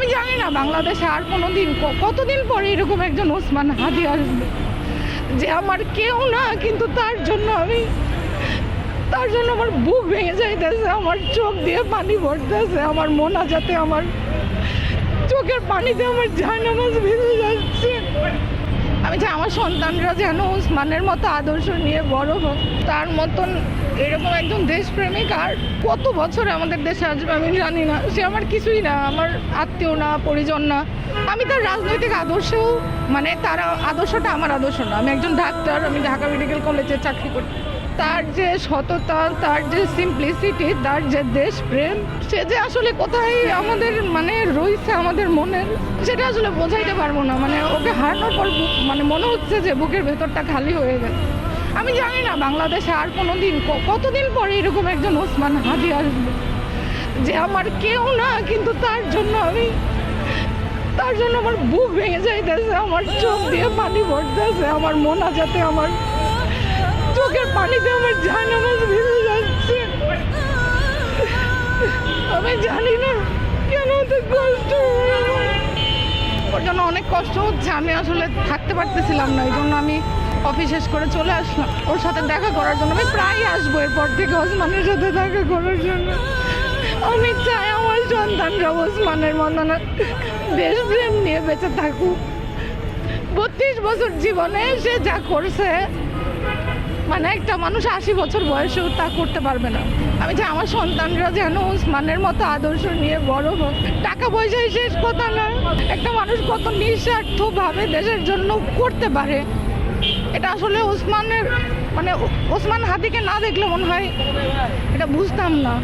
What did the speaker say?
আমি জানি না, বাংলাদেশে আর কোনো দিন কতদিন পরে এরকম একজন ওসমান হাজি আসবে? যে আমার কেউ না, কিন্তু তার জন্য আমি, তার জন্য আমার বুক ভেঙে যাইতেছে, আমার চোখ দিয়ে পানি ভরতেছে, আমার মনা যাতে আমার চোখের পানিতে আমার জানামাজ ভেঙে যাচ্ছে। সন্তানরা যেন ওসমানের মতো আদর্শ নিয়ে বড় হোক তার মতন এরকম একজন দেশপ্রেমিক আর কত বছরে আমাদের দেশে আসবে আমি জানি না। সে আমার কিছুই না, আমার আত্মীয় না, পরিজন না। আমি তার রাজনৈতিক আদর্শেও মানে তার আদর্শটা আমার আদর্শ না। আমি একজন ডাক্তার, আমি ঢাকা মেডিকেল কলেজে চাকরি করি। তার যে সততা, তার যে সিম্পলিসিটি তার যে দেশপ্রেম, সে যে আসলে কোথায় আমাদের মানে রয়েছে আমাদের মনের, সেটা আসলে বোঝাইতে পারব না। মানে ওকে হারানোর পর মানে মনে হচ্ছে যে বুকের ভেতরটা খালি হয়ে গেছে। আমি জানি না বাংলাদেশে আর কোনো দিন কতদিন পরে এরকম একজন ওসমান হাদি আসবে। যে আমার কেউ না, কিন্তু তার জন্য আমি তার জন্য আমার বুক ভেঙে যাইতেছে, আমার চোখ দিয়ে পানি পড়তেছে, আমার মনা যাতে আমার চোখের পানিতে আমার জানামাজ ভেঙে যাচ্ছে। আমি জানি না কেন এত কষ্ট ওর জন্য অনেক কষ্ট হচ্ছে, আমি আসলে থাকতে পারতেছিলাম না, এই জন্য আমি অফিস শেষ করে চলে আসলাম। ওর সাথে দেখা করার জন্য আমি প্রায় আসব এরপর থেকে ওসমানের সাথে দেখা করার জন্য। আমি চাই আমার সন্তানরা ওসমানের মতন দেশপ্রেম নিয়ে বেঁচে থাকুক। বত্রিশ বছর জীবনে সে যা করছে মানে একটা মানুষ আশি বছর বয়সেও তা করতে পারবে না। আমি চাই আমার সন্তানরা যেন উসমানের মতো আদর্শ নিয়ে বড় হোক। টাকা পয়সাই শেষ কথা না। একটা মানুষ কত নিঃস্বার্থভাবে দেশের জন্য করতে পারে। এটা আসলে ওসমানের মানে ওসমান হাতিকে না দেখলে মনে হয় এটা বুঝতাম না।